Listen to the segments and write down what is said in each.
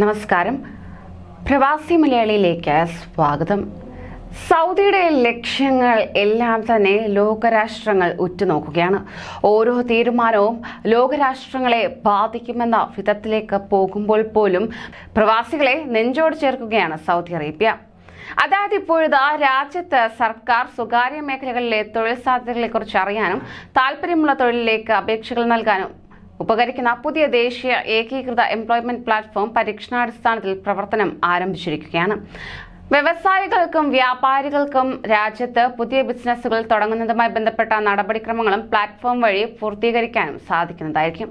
നമസ്കാരം. പ്രവാസി മലയാളിയിലേക്ക് സ്വാഗതം. സൗദിയുടെ ലക്ഷ്യങ്ങൾ എല്ലാം തന്നെ ലോകരാഷ്ട്രങ്ങൾ ഉറ്റുനോക്കുകയാണ്. ഓരോ തീരുമാനവും ലോകരാഷ്ട്രങ്ങളെ ബാധിക്കുമെന്ന വിധത്തിലേക്ക് പോകുമ്പോൾ പോലും പ്രവാസികളെ നെഞ്ചോട് ചേർക്കുകയാണ് സൗദി അറേബ്യ. അതായത് ഇപ്പോഴിതാ രാജ്യത്ത് സർക്കാർ സ്വകാര്യ മേഖലകളിലെ തൊഴിൽ സാധ്യതകളെക്കുറിച്ച് അറിയാനും താല്പര്യമുള്ള തൊഴിലിലേക്ക് അപേക്ഷകൾ നൽകാനും ഉപകരിക്കുന്ന പുതിയ ദേശീയ ഏകീകൃത എംപ്ലോയ്മെന്റ് പ്ലാറ്റ്ഫോം പരീക്ഷണാടിസ്ഥാനത്തിൽ പ്രവർത്തനം ആരംഭിച്ചിരിക്കുകയാണ്. വ്യവസായികൾക്കും വ്യാപാരികൾക്കും രാജ്യത്ത് പുതിയ ബിസിനസ്സുകൾ തുടങ്ങുന്നതുമായി ബന്ധപ്പെട്ട നടപടിക്രമങ്ങളും പ്ലാറ്റ്ഫോം വഴി പൂർത്തീകരിക്കാനും സാധിക്കുന്നതായിരിക്കും.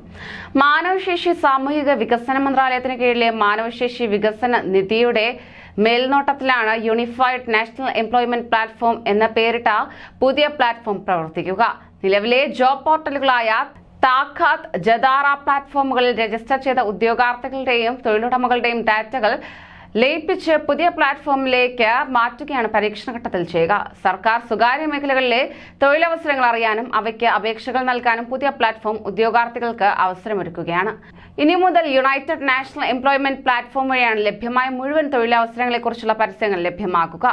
മാനവശേഷി സാമൂഹിക വികസന മന്ത്രാലയത്തിന് കീഴിലെ മാനവശേഷി വികസന നിധിയുടെ മേൽനോട്ടത്തിലാണ് യൂണിഫൈഡ് നാഷണൽ എംപ്ലോയ്മെന്റ് പ്ലാറ്റ്ഫോം എന്ന പേരിട്ട പുതിയ പ്ലാറ്റ്ഫോം പ്രവർത്തിക്കുക. നിലവിലെ ജോബ് പോർട്ടലുകളായ താഖാത്ത് ജദാറ പ്ലാറ്റ്ഫോമുകളിൽ രജിസ്റ്റർ ചെയ്ത ഉദ്യോഗാർത്ഥികളുടെയും തൊഴിലുടമകളുടെയും ഡാറ്റകൾ ലയിപ്പിച്ച് പുതിയ പ്ലാറ്റ്ഫോമിലേക്ക് മാറ്റുകയാണ് പരീക്ഷണഘട്ടത്തിൽ ചെയ്യുക. സർക്കാർ സ്വകാര്യ മേഖലകളിലെ തൊഴിലവസരങ്ങൾ അറിയാനും അവയ്ക്ക് അപേക്ഷകൾ നൽകാനും പുതിയ പ്ലാറ്റ്ഫോം ഉദ്യോഗാർത്ഥികൾക്ക് അവസരമൊരുക്കുകയാണ്. ഇനി മുതൽ യുണൈറ്റഡ് നാഷണൽ എംപ്ലോയ്മെന്റ് പ്ലാറ്റ്ഫോം വഴിയാണ് ലഭ്യമായ മുഴുവൻ തൊഴിലവസരങ്ങളെക്കുറിച്ചുള്ള പരസ്യങ്ങൾ ലഭ്യമാക്കുക.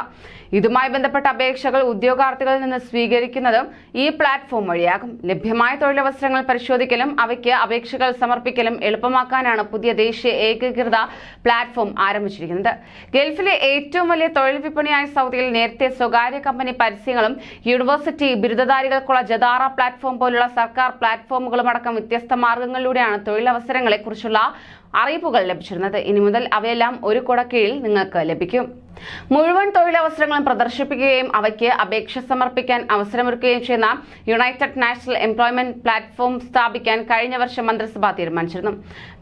ഇതുമായി ബന്ധപ്പെട്ട അപേക്ഷകൾ ഉദ്യോഗാർത്ഥികളിൽ നിന്ന് സ്വീകരിക്കുന്നതും ഈ പ്ലാറ്റ്ഫോം വഴിയാകും. ലഭ്യമായ തൊഴിലവസരങ്ങൾ പരിശോധിക്കലും അവയ്ക്ക് അപേക്ഷകൾ സമർപ്പിക്കലും എളുപ്പമാക്കാനാണ് പുതിയ ദേശീയ ഏകീകൃത പ്ലാറ്റ്ഫോം ആരംഭിച്ചിരിക്കുന്നത്. ഗൾഫിലെ ഏറ്റവും വലിയ തൊഴിൽ വിപണിയായ സൗദിയിൽ നേരത്തെ സ്വകാര്യ കമ്പനി പരസ്യങ്ങളും യൂണിവേഴ്സിറ്റി ബിരുദധാരികൾക്കുള്ള ജദാറ പ്ലാറ്റ്ഫോം പോലുള്ള സർക്കാർ പ്ലാറ്റ്ഫോമുകളും അടക്കം വ്യത്യസ്ത മാർഗങ്ങളിലൂടെയാണ് തൊഴിലവസരങ്ങളെ കുറിച്ചുള്ള അറിയിപ്പുകൾ ലഭിച്ചിരുന്നത്. ഇനി മുതൽ അവയെല്ലാം ഒരു കുടക്കീഴിൽ നിങ്ങൾക്ക് ലഭിക്കും. മുഴുവൻ തൊഴിലവസരങ്ങളും പ്രദർശിപ്പിക്കുകയും അവയ്ക്ക് അപേക്ഷ സമർപ്പിക്കാൻ അവസരമൊരുക്കുകയും ചെയ്യുന്ന യുണൈറ്റഡ് നാഷണൽ എംപ്ലോയ്മെന്റ് പ്ലാറ്റ്ഫോം സ്ഥാപിക്കാൻ കഴിഞ്ഞ വർഷം മന്ത്രിസഭ തീരുമാനിച്ചിരുന്നു.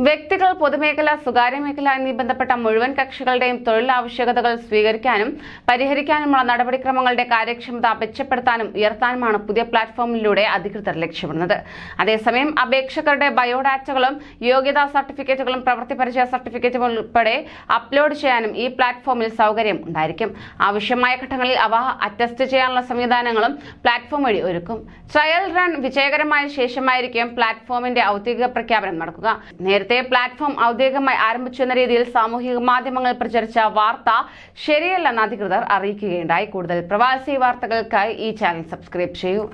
വ്യക്തികൾ പൊതുമേഖല സ്വകാര്യ മേഖല എന്നീ ബന്ധപ്പെട്ട മുഴുവൻ കക്ഷികളുടെയും തൊഴിൽ ആവശ്യകതകൾ സ്വീകരിക്കാനും പരിഹരിക്കാനുമുള്ള നടപടിക്രമങ്ങളുടെ കാര്യക്ഷമത മെച്ചപ്പെടുത്താനും ഉയർത്താനുമാണ് പുതിയ പ്ലാറ്റ്ഫോമിലൂടെ അധികൃതർ ലക്ഷ്യമിടുന്നത്. അതേസമയം അപേക്ഷകരുടെ ബയോഡാറ്റകളും യോഗ്യതാ സർട്ടിഫിക്കറ്റുകളും പ്രവൃത്തി പരിചയ സർട്ടിഫിക്കറ്റും ഉൾപ്പെടെ അപ്ലോഡ് ചെയ്യാനും ഈ പ്ലാറ്റ്ഫോമിൽ സൗകര്യം ഉണ്ടായിരിക്കും. ആവശ്യമായ ഘട്ടങ്ങളിൽ അവ അറ്റസ്റ്റ് ചെയ്യാനുള്ള സംവിധാനങ്ങളും പ്ലാറ്റ്ഫോം വഴി ഒരുക്കും. ട്രയൽ റൺ വിജയകരമായ ശേഷമായിരിക്കും പ്ലാറ്റ്ഫോമിന്റെ ഔദ്യോഗിക പ്രഖ്യാപനം നടക്കുക. നേരത്തെ പ്ലാറ്റ്ഫോം ഔദ്യോഗികമായി ആരംഭിച്ചു എന്ന രീതിയിൽ സാമൂഹിക മാധ്യമങ്ങളിൽ പ്രചരിച്ച വാർത്ത ശരിയല്ലെന്ന് അധികൃതർ അറിയിക്കുകയുണ്ടായി. കൂടുതൽ പ്രവാസി വാർത്തകൾക്കായി ഈ ചാനൽ സബ്സ്ക്രൈബ് ചെയ്യൂ.